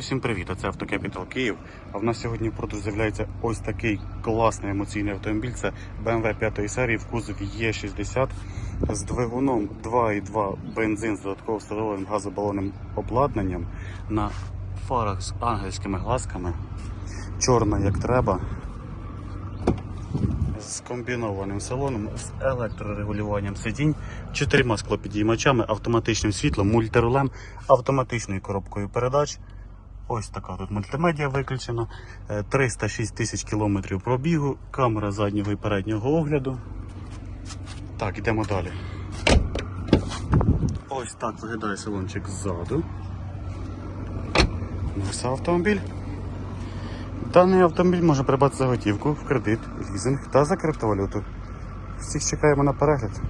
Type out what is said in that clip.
Всім привіт, це Автокепітал Київ. А в нас сьогодні в продаж з'являється ось такий класний емоційний автомобіль. Це BMW 5 серії в кузові Е60 з двигуном 2,2 бензин з додатково встановленим газобалонним обладнанням на фарах з ангельськими глазками. Чорна як треба. З комбінованим салоном, з електрорегулюванням сидінь, чотирма склопідіймачами, автоматичним світлом, мультирулем, автоматичною коробкою передач. Ось така тут мультимедіа виключена. Е, 306 тисяч кілометрів пробігу, камера заднього і переднього огляду. Так, йдемо далі. Ось так виглядає салончик ззаду. Ось автомобіль. Даний автомобіль може придбати за готівку, в кредит, лізинг та за криптовалюту. Всіх чекаємо на перегляд.